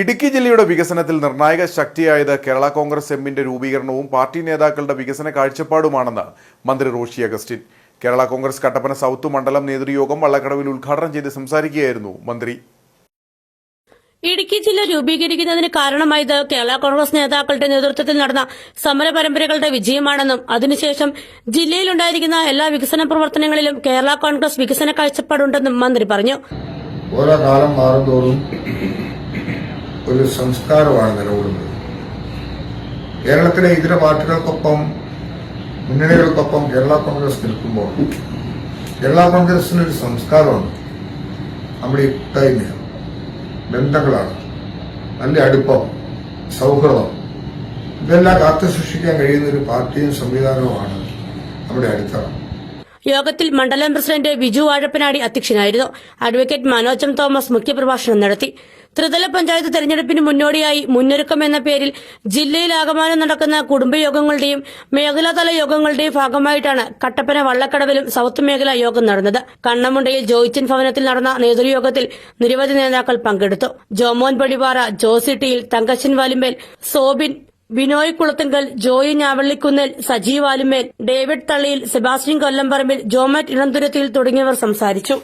ഇടുക്കി ജില്ലയുടെ വികസനത്തിൽ നിർണായക ശക്തിയായത് കേരള കോൺഗ്രസ് എമ്മിന്റെ രൂപീകരണവും പാർട്ടി നേതാക്കളുടെ വികസന കാഴ്ചപ്പാടുമാണെന്ന് മന്ത്രി റോഷി അഗസ്റ്റിൻ. കേരള കോൺഗ്രസ് കട്ടപ്പന സൗത്ത് മണ്ഡലം നേതൃയോഗം വള്ളക്കടവിൽ ഉദ്ഘാടനം ചെയ്ത് സംസാരിക്കുകയായിരുന്നു മന്ത്രി. ഇടുക്കി ജില്ല രൂപീകരിക്കുന്നതിന് കാരണമായത് കേരള കോൺഗ്രസ് നേതാക്കളുടെ നേതൃത്വത്തിൽ നടന്ന സമര പരമ്പരകളുടെ വിജയമാണെന്നും അതിനുശേഷം ജില്ലയിലുണ്ടായിരിക്കുന്ന എല്ലാ വികസന പ്രവർത്തനങ്ങളിലും കേരള കോൺഗ്രസ് വികസന കാഴ്ചപ്പാടുണ്ടെന്നും മന്ത്രി പറഞ്ഞു. ഓരോ കാലം ഒരു സംസ്കാരമാണ് നിലകൊള്ളുന്നത്. കേരളത്തിലെ ഇതര പാർട്ടികൾക്കൊപ്പം മുന്നണികൾക്കൊപ്പം കേരള കോൺഗ്രസ് നിൽക്കുമ്പോൾ കേരള കോൺഗ്രസിന് ഒരു സംസ്കാരമാണ്. നമ്മുടെ ഇട്ടായ്മയാണ് ബന്ധങ്ങളാണ്. നല്ല അടുപ്പം സൗഹൃദം. ഇതെല്ലാം കാത്തു സൂക്ഷിക്കാൻ കഴിയുന്ന ഒരു പാർട്ടിയും സംവിധാനവുമാണ് നമ്മുടെ അടിത്തറ. യോഗത്തിൽ മണ്ഡലം പ്രസിഡന്റ് ബിജു വാഴപ്പനാടി അധ്യക്ഷനായിരുന്നു. അഡ്വക്കേറ്റ് മനോജ് തോമസ് മുഖ്യപ്രഭാഷണം നടത്തി. ത്രിതല പഞ്ചായത്ത് തെരഞ്ഞെടുപ്പിന് മുന്നോടിയായി മുന്നൊരുക്കം എന്ന പേരിൽ ജില്ലയിൽ ജില്ലയിലാകമാനം നടക്കുന്ന കുടുംബയോഗങ്ങളുടെയും മേഖലാതല യോഗങ്ങളുടെയും ഭാഗമായിട്ടാണ് കട്ടപ്പന വള്ളക്കടവിലും സൌത്ത് മേഖല യോഗം നടന്നത്. കണ്ണമുണ്ടയിൽ ജോയിച്ചൻ ഭവനത്തിൽ നടന്ന നേതൃയോഗത്തിൽ നിരവധി നേതാക്കൾ പങ്കെടുത്തു. ജോമോൻ പടിപാറ ജോസിട്ടിയിൽ തങ്കശ്ശൻ വാലുമ്പേൽ സോബിൻ ബിനോയ് കുളത്തുങ്കൽ ജോയി ഞാവള്ളിക്കുന്നിൽ സജീവ് ആലുമേൽ ഡേവിഡ് തള്ളിയിൽ സെബാസ്റ്റ്യൻ കൊല്ലംപറമ്പിൽ ജോമാറ്റ് ഇളംതുരത്തിൽ തുടങ്ങിയവർ സംസാരിച്ചു.